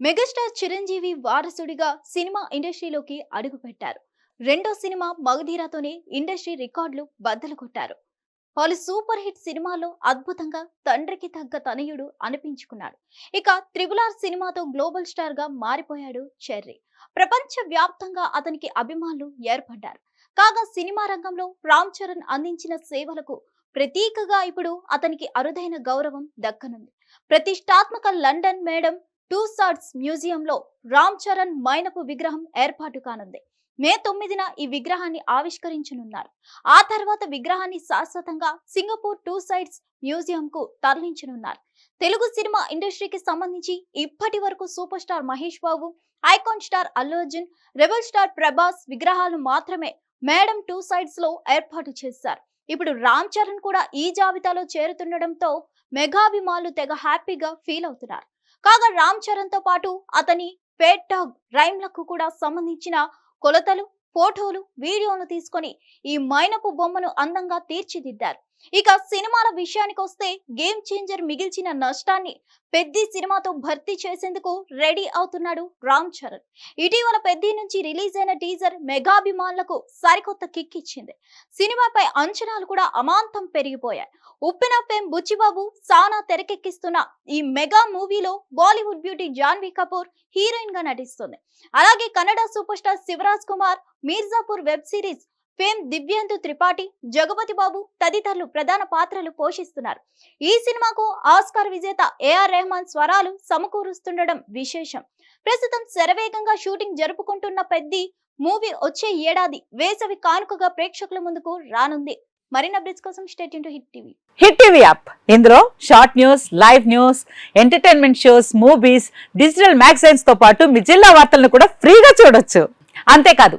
Megastar Chiranjeevi వారసుడిగా cinema ఇండస్ట్రీలోకి అడుగుపెట్టారు. రెండో సినిమా మగధీరాతోనే ఇండస్ట్రీ రికార్డులు బద్దలు కొట్టారు పలు సూపర్ హిట్ సినిమాల్లో అద్భుతంగా తండ్రికి తగ్గ తనయుడు అనిపించుకున్నాడు. ఇక త్రిబుల్ ఆర్ సినిమాతో గ్లోబల్ స్టార్గా మారిపోయాడు చెర్రీ. ప్రపంచ వ్యాప్తంగా అతనికి అభిమానులు ఏర్పడ్డారు. కాగా సినిమా రంగంలో రామ్ చరణ్ అందించిన సేవలకు ప్రతీకగా ఇప్పుడు అతనికి అరుదైన గౌరవం దక్కనుంది. ప్రతిష్టాత్మక లండన్ మేడం టూ సార్ట్స్ మ్యూజియంలో రామ్ చరణ్ మైనపు విగ్రహం ఏర్పాటు కానుంది. మే తొమ్మిదిన ఈ విగ్రహాన్ని ఆవిష్కరించనున్నారు. ఆ తర్వాత విగ్రహాన్ని శాశ్వతంగా సింగపూర్ టూ సైడ్స్ మ్యూజియం కు తరలించనున్నారు. తెలుగు సినిమా ఇండస్ట్రీకి సంబంధించి ఇప్పటి వరకు super star Mahesh Babu icon star Allu Arjun rebel star Prabhas విగ్రహాలను మాత్రమే మేడం టూ సైడ్స్లో ఏర్పాటు చేశారు. ఇప్పుడు రామ్ చరణ్ కూడా ఈ జాబితాలో చేరుతుండడంతో మెగాభిమానులు తెగ హ్యాపీగా ఫీల్ అవుతున్నారు. కాగా రామ్ చరణ్తో పాటు అతని పేట్ డాగ్ రైమ్లకు కూడా సంబంధించిన కొలతలు ఫోటోలు వీడియోలు తీసుకొని ఈ మైనపు బొమ్మను అందంగా తీర్చిదిద్దారు. ఇక సినిమాల విషయానికి వస్తే గేమ్ చేంజర్ మిగిల్చిన నష్టాన్ని పెద్ది సినిమాతో భర్తీ చేసేందుకు రెడీ అవుతున్నాడు రామ్ చరణ్. ఇటీవల పెద్ది నుంచి రిలీజ్ అయిన టీజర్ మెగాభిమానులకు సరికొత్త కిక్ ఇచ్చింది. సినిమాపై అంచనాలు కూడా అమాంతం పెరిగిపోయాయి. ఉప్పిన ఫేమ్ బుచ్చిబాబు సానా తెరకెక్కిస్తున్న ఈ మెగా మూవీలో బాలీవుడ్ బ్యూటీ జాన్వీ కపూర్ హీరోయిన్గా నటిస్తుంది. అలాగే Kannada super star Shivaraj Kumar Mirzapur web series fame Divyendu Tripathi Jagapathi Babu తదితరులు ప్రధాన పాత్రలు పోషిస్తున్నారు. ఈ సినిమాకు ఆస్కార్ విజేత ఏఆర్ రెహమాన్ స్వరాలు సమకూరుస్తుండడం విశేషం. ప్రస్తుతం శరవేగంగా షూటింగ్ జరుపుకుంటున్న పెద్ది మూవీ వచ్చే ఏడాది వేసవి కానుకగా ప్రేక్షకుల ముందుకు రానుంది. మరిన్ని అప్డేట్స్ కోసం state to hit TV. Hit TV app. ఇందులో short news live news entertainment shows movies digital మ్యాగజైన్స్తో పాటు మీ జిల్లా వార్తలను కూడా ఫ్రీగా చూడొచ్చు. అంతేకాదు